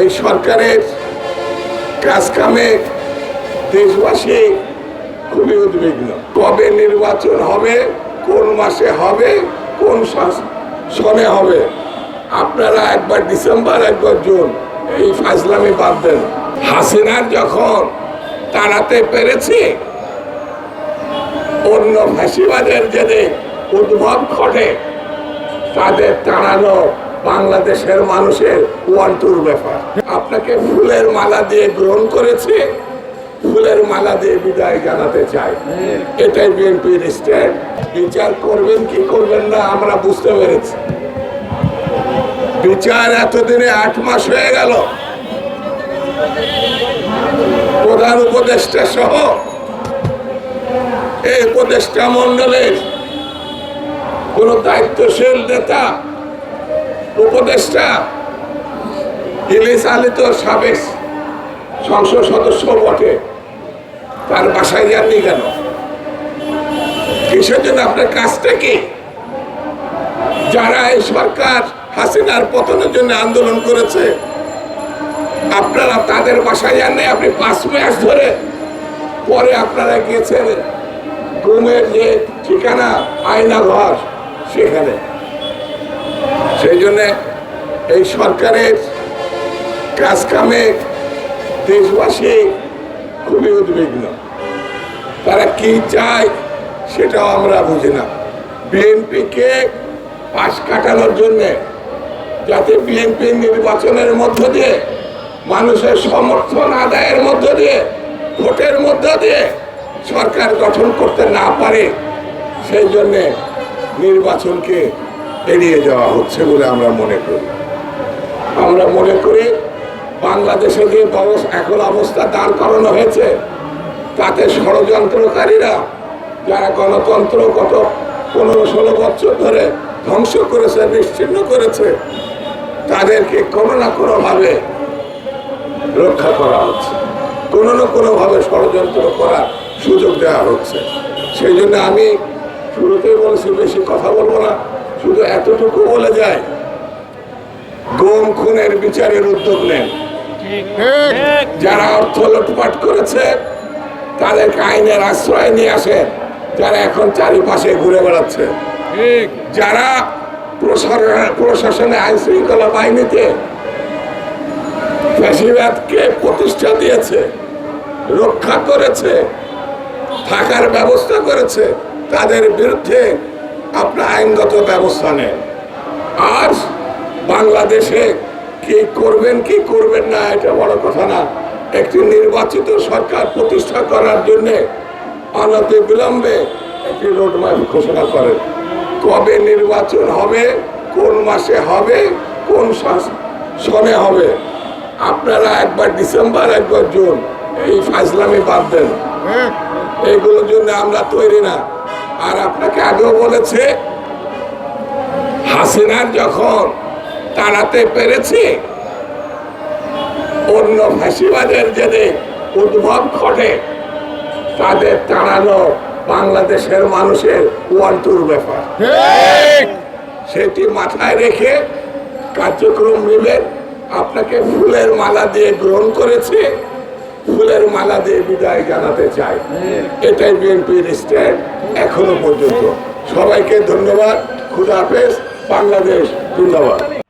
এই সরকারের কাজ কামে দেশবাসী খুবই উদ্বিগ্ন। কবে নির্বাচন হবে, কোন মাসে হবে, কোন সনে হবে? আপনারা একবার ডিসেম্বর, একবার জুন, এই ফাজলামি বাদ দেন। হাসিনার যখন তাড়াতে পেরেছি, অন্য ফাঁসিবাদের জেনে উদ্ভব ঘটে, তাদের তাড়ানো বাংলাদেশের মানুষের ওয়ান টুর ব্যাপার। আপনাকে ফুলের মালা দিয়ে গ্রহণ করেছে, ফুলের মালা দিয়ে বিদায় জানাতে চাই। এটাই বিএনপির স্ট্যান্ড। বিচার করবেন কি করবেন না, আমরা বুঝতে পেরেছি। বিচার এতদিনে আট মাস হয়ে গেল। প্রধান উপদেষ্টা সহ এই উপদেষ্টা মন্ডলের কোন দায়িত্বশীল নেতা উপদেষ্টা ইলিশ আলী তো সাবেক সংসদ সদস্য বটে। তার বাসায় যাননি কেন? কিসের জন্য আপনার কাজটা কি? যারা এই সরকার হাসিনার পতনের জন্য আন্দোলন করেছে, আপনারা তাদের বাসায় যাননি? আপনি পাঁচ মাস ধরে পরে আপনারা গিয়েছেন। ঘুমের যে ঠিকানা আয়না ঘর সেখানে। সেই জন্যে এই সরকারের কাজ কামে দেশবাসী খুবই উদ্বিগ্ন। তারা কি চায় সেটাও আমরা বুঝি না। বিএনপিকে পাশ কাটানোর জন্যে যাতে বিএনপি নির্বাচনের মধ্য দিয়ে, মানুষের সমর্থন আদায়ের মধ্য দিয়ে, ভোটের মধ্য দিয়ে সরকার গঠন করতে না পারে, সেই জন্যে নির্বাচনকে এড়িয়ে যাওয়া হচ্ছে বলে আমরা মনে করি। আমরা মনে করি বাংলাদেশে যে এখন অবস্থা দাঁড় করানো হয়েছে। তাতে ষড়যন্ত্রকারীরা যারা গণতন্ত্র গত পনেরো ষোলো বছর ধরে ধ্বংস করেছে নিশ্চিন্ন করেছে, তাদেরকে কোনো না কোনোভাবে রক্ষা করা হচ্ছে। কোনো না কোনোভাবে ষড়যন্ত্র করার সুযোগ দেওয়া হচ্ছে। সেই জন্য আমি শুরুতেই বলেছি, বেশি কথা বলব না। শুধু এতটুকু বলে যায়, গম খুনের বিচারের উদ্যোগ নেন। যারা অর্থ লুটপাট করেছে তাদের আইনের আশ্রয় নিয়ে আসে, যারা এখন চারিপাশে ঘুরে বেড়াচ্ছে। যারা প্রশাসনে- আইন শৃঙ্খলা বাহিনীতে ফ্যাসিবাদকে প্রতিষ্ঠা দিয়েছে, রক্ষা করেছে, থাকার ব্যবস্থা করেছে, তাদের বিরুদ্ধে আপনার আইনগত ব্যবস্থা নেন। আজ বাংলাদেশে কি করবেন কি করবেন না এটা বড় কথা না। একটি নির্বাচিত সরকার প্রতিষ্ঠা করার জন্য অনতি বিলম্বে একটি রোডম্যাপ ঘোষণা করেন। কবে নির্বাচন হবে কোন মাসে হবে কোন সনে হবে? আপনারা একবার ডিসেম্বর একবার জুন এই ফাইজলামি বাদ দেন। এইগুলোর জন্য আমরা তৈরি না। আর আপনাকে আগেও বলেছে হাসিনার যখন তাড়াতে পেরেছি অন্য ফাঁসিবাদের জেনে উদ্ভব ঘটে তাদের তাড়ানো বাংলাদেশের মানুষের ওয়ান টুর ব্যাপার। সেটি মাথায় রেখে কার্যক্রম নেবেন আপনাকে ফুলের মালা দিয়ে গ্রহণ করেছে। ফুলের মালা দিয়ে বিদায় জানাতে চাই। এটাই বিএনপির স্ট্যান্ড এখনও পর্যন্ত। সবাইকে ধন্যবাদ। খুদাফেজ বাংলাদেশ জিন্দাবাদ।